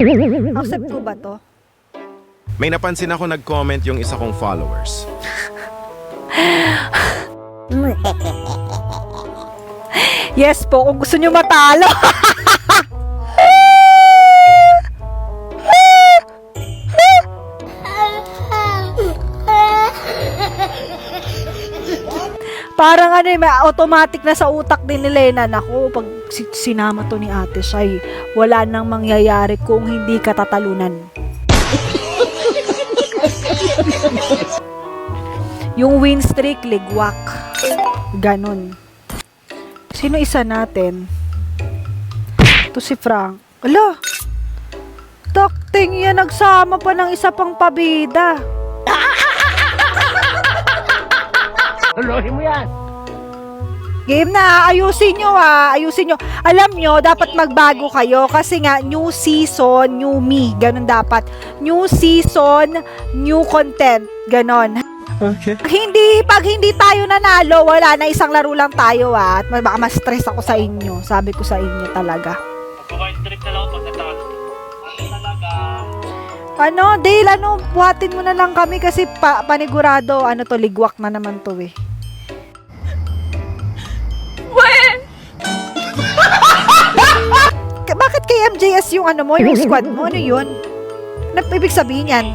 Accept ko ba to? May napansin ako nag-comment yung isa kong followers. Yes po, kung gusto nyo matalo. eh, automatic na sa utak din ni Lena. Naku, pag si- sinama to ni ate Shai, wala nang mangyayari kung hindi ka tatalunan. Yung win streak, ligwak. Ganon. Sino isa natin? Ito si Frank. Ala! Takting yan, nagsama pa ng isa pang pabida. Game na, ayusin nyo ah, ayusin nyo. Alam nyo, dapat magbago kayo kasi nga, new season, new me, ganun dapat. New season, new content, ganon. Okay. Hindi, pag hindi tayo nanalo, wala na isang laro lang tayo ah. At baka ma-stress ako sa inyo. Sabi ko sa inyo talaga. Pag-white drink na lang ako pag natalo. Talaga? Ano, Dale, ano, buhatin mo na lang kami kasi pa, panigurado, ano to, ligwak na naman to eh. Kay MJS yung ano mo, yung squad mo? Ano yun? Ano ibig sabihin yan?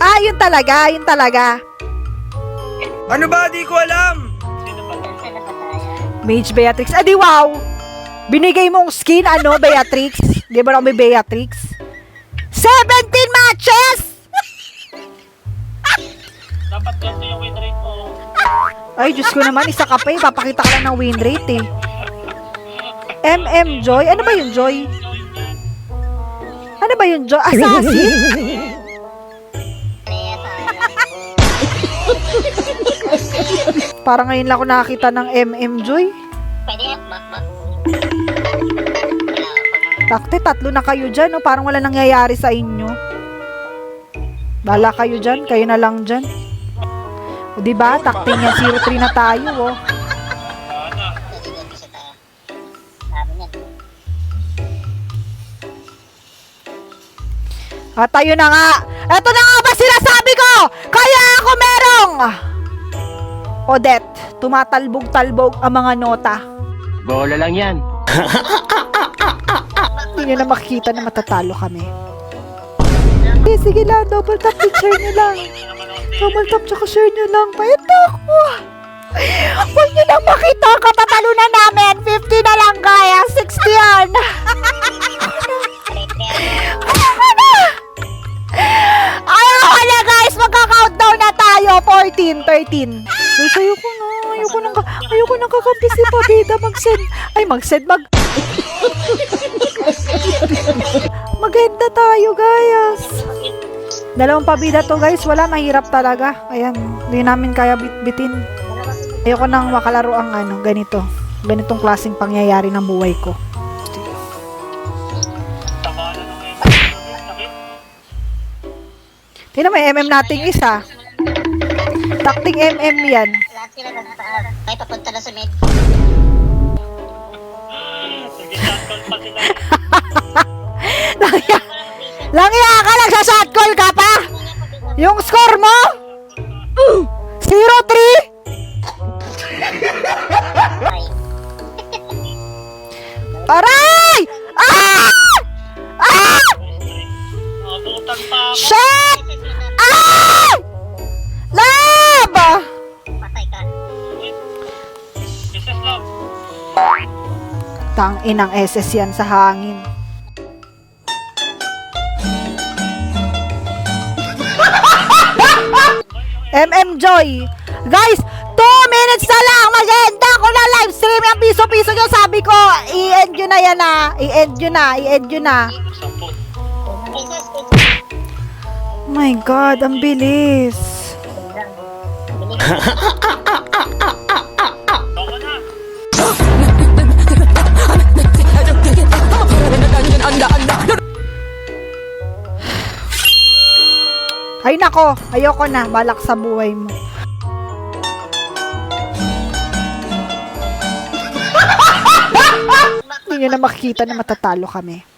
Ah, yun talaga, yun talaga. Ano ba? Di ko alam. Mage Beatrix. Ah, di wow! Binigay mong skin, ano, Beatrix? Di ba may Beatrix? 17 matches! Dapat ganito yung win rate mo. Ay, Diyos ko naman, isa ka pa eh. Papakita ka lang ng win rate eh. MM Joy? Ano ba yun, Joy? Ano ba yun, Joy? Assassin? Parang ngayon lang ako nakakita ng MM Joy. Takte, tatlo na kayo dyan, no? Parang wala nangyayari sa inyo. Bala kayo dyan, kayo na lang dyan. O diba, takting yan, 0-3 na tayo, oh. At ayun na nga. Ito na nga ba sinasabi ko? Kaya ako merong... Odette, tumatalbog-talbog ang mga nota. Bola lang yan. Hindi nyo na makikita na matatalo kami. Eh, sige lang, double tap share nyo lang. Double tap tsaka share nyo lang. Paito ako. Huwag nyo nang makita ang katatalunan namin. 14, 13. Guys, ayoko na. Ayoko nang, ayoko nang kakampi si Pabida. Mag-send. Ay, mag-send. Mag... Maganda tayo, guys. Dalawang pabida to, guys. Wala, mahirap talaga. Ayan, hindi namin kaya bit-bitin. Ayoko nang makalaro ang ano, ganito. Ganitong klaseng pangyayari ng buhay ko. Tingnan mo, MM nating isa. Takting MM yan. Lahat sila nagtaas. Ay, papunta na sa med. Langya, langya ka, nagsashot call ka pa! Yung score mo? 0-3? Ay, Aray! Tang inang SS yan sa hangin. MM Joy. Guys, 2 minutes na lang. Mag-end ako na live stream. Ang piso-piso nyo sabi ko, i-end nyo na yan ah. I-end nyo na, i-end nyo na. My God, ang bilis. Ay nako, ayoko na. Balak sa buhay mo. hindi nyo na makikita na matatalo kami.